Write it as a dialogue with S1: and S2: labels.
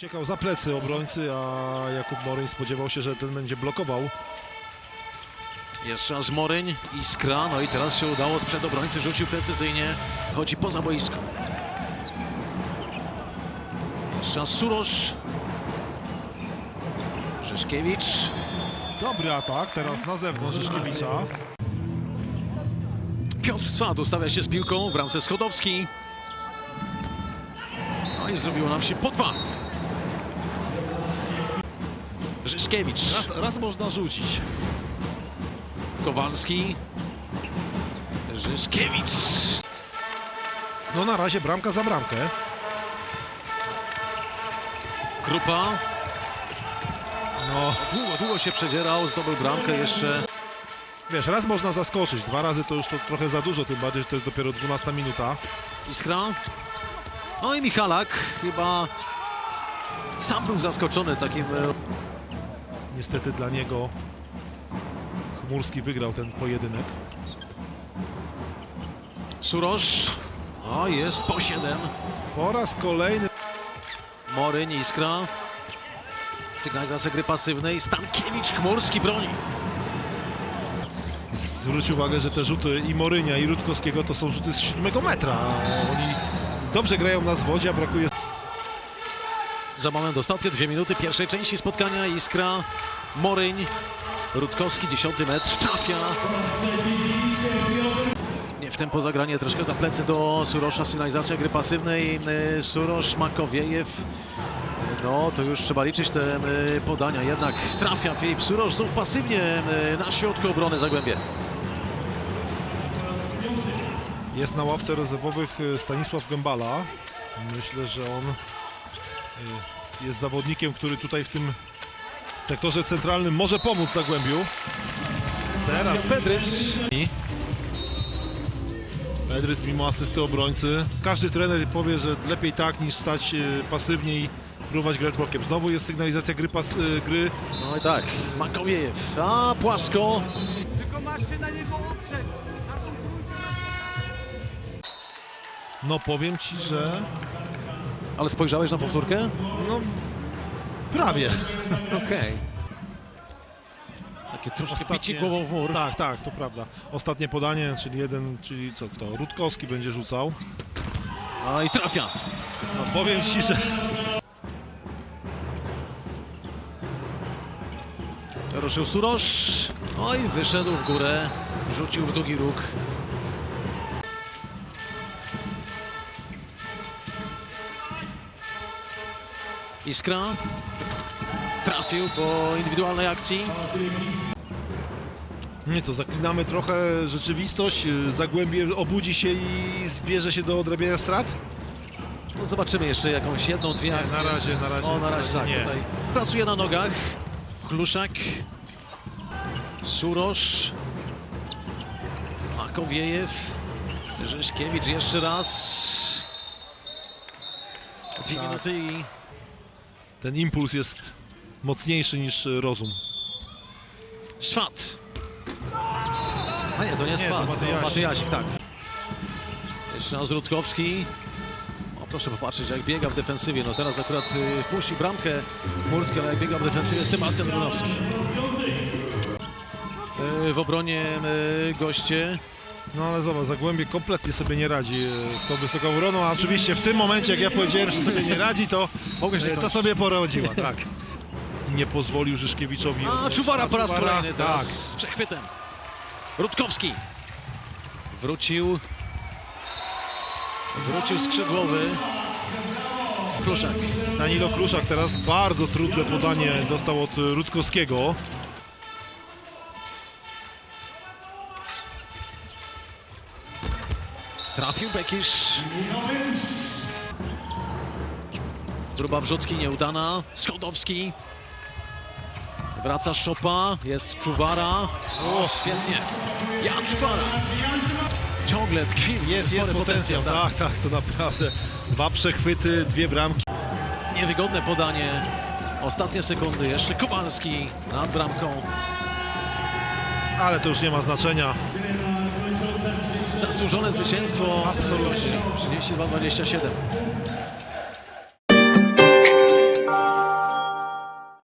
S1: Uciekał za plecy obrońcy, a Jakub Moryń spodziewał się, że ten będzie blokował.
S2: Jeszcze raz Moryń, Iskra, no i teraz się udało sprzed obrońcy, rzucił precyzyjnie, chodzi poza boisko. Jeszcze raz Surosz. Rzeszkiewicz.
S1: Dobry atak, teraz na zewnątrz Rzeszkiewicza.
S2: Piotr Swat ustawia się z piłką w bramce Schodowski. No i zrobiło nam się po dwa. Rzeszkiewicz,
S1: Raz, raz można rzucić.
S2: Kowalski. Rzeszkiewicz.
S1: No na razie bramka za bramkę.
S2: Krupa.
S1: No,
S2: Długo, długo się przedzierał, zdobył bramkę jeszcze.
S1: wiesz, raz można zaskoczyć, dwa razy to już to trochę za dużo, tym bardziej, że to jest dopiero 12 minuta.
S2: Iskra. No i Michalak chyba sam był zaskoczony takim...
S1: Niestety dla niego Chmurski wygrał ten pojedynek.
S2: Surosz. O, jest po 7.
S1: Po raz kolejny
S2: Moryń, Iskra. Sygnalizacja gry pasywnej. Stankiewicz, Chmurski broni.
S1: zwróć uwagę, że te rzuty i Morynia i Rutkowskiego to są rzuty z 7 metra. Oni dobrze grają na zwodzie, a brakuje
S2: Za moment ostatnie dwie minuty pierwszej części spotkania. Iskra, Moryń, Rutkowski, 10 metr, trafia. Nie w tempo zagranie, troszkę za plecy do Surosza, sygnalizacja gry pasywnej. Y, Surosz, Makowiejew. No, to już trzeba liczyć te y, podania. Jednak trafia Filip Surosz, znów pasywnie y, na środku obrony Zagłębie.
S1: Jest na ławce rezerwowych Stanisław Gębala. Myślę, że on jest zawodnikiem, który tutaj w tym sektorze centralnym może pomóc Zagłębiu. Teraz
S2: Pedrys.
S1: Pedrys mimo asysty obrońcy. Każdy trener powie, że lepiej tak niż stać y, pasywnie i próbować grać blokiem. Znowu jest sygnalizacja gry, pas, y, gry.
S2: No i tak, Makowiejew. A, płasko.
S3: Tylko masz się na niego oprzeć.
S1: No powiem ci, że
S2: Ale spojrzałeś na powtórkę?
S1: no prawie.
S2: Okej. Takie troszkę bicie głową w mur.
S1: Tak, tak, to prawda. Ostatnie podanie, czyli jeden, czyli co kto? Rutkowski będzie rzucał.
S2: No i trafia.
S1: No, powiem ci, że
S2: Ruszył Surosz. No i wyszedł w górę. Rzucił w długi róg. Iskra. Trafił po indywidualnej akcji.
S1: nie co, zaklinamy trochę rzeczywistość. Zagłębie obudzi się i zbierze się do odrabiania strat?
S2: No zobaczymy jeszcze jakąś jedną, dwie
S1: Nie,
S2: akcje.
S1: na razie, na razie.
S2: O, na razie tak.
S1: nie.
S2: Tutaj pracuje na nogach. Chluszak. Surosz. Makowiejew. Rzeszkiewicz jeszcze raz. Dwie
S1: Tak.
S2: minuty i
S1: Ten impuls jest mocniejszy niż rozum.
S2: Szwat. A nie, to nie
S1: Nie,
S2: Szwat,
S1: to Matyjasik.
S2: Matyjasik, tak. Jeszcze raz Rutkowski. O, proszę popatrzeć, jak biega w defensywie. No teraz akurat y, puści bramkę Murski, ale jak biega w defensywie Sebastian Runowski. Y, w obronie y, goście.
S1: No ale zobacz, Zagłębie kompletnie sobie nie radzi y, z tą wysoką obroną, a oczywiście w tym momencie, jak ja powiedziałem, że sobie nie radzi, to, y, to sobie poradziła, tak. Nie pozwolił Żyszkiewiczowi...
S2: A, Czuwara po raz kolejny teraz
S1: Tak,
S2: z przechwytem. Rutkowski. Wrócił. Wrócił skrzydłowy. Kruszak.
S1: Danilo Kruszak teraz bardzo trudne podanie dostał od Rutkowskiego.
S2: Trafił Bekisz. Próba wrzutki nieudana. Schodowski. Wraca Szopa. Jest Czuwara. O, świetnie. Jan Czuwara. Ciągle tkwi.
S1: Jest, jest potencjał,
S2: tak.
S1: tak, tak, to naprawdę. Dwa przechwyty, dwie bramki.
S2: Niewygodne podanie. Ostatnie sekundy. Jeszcze Kowalski nad bramką.
S1: Ale to już nie ma znaczenia.
S2: Zasłużone zwycięstwo.
S1: Absolutnie.
S2: 32-27.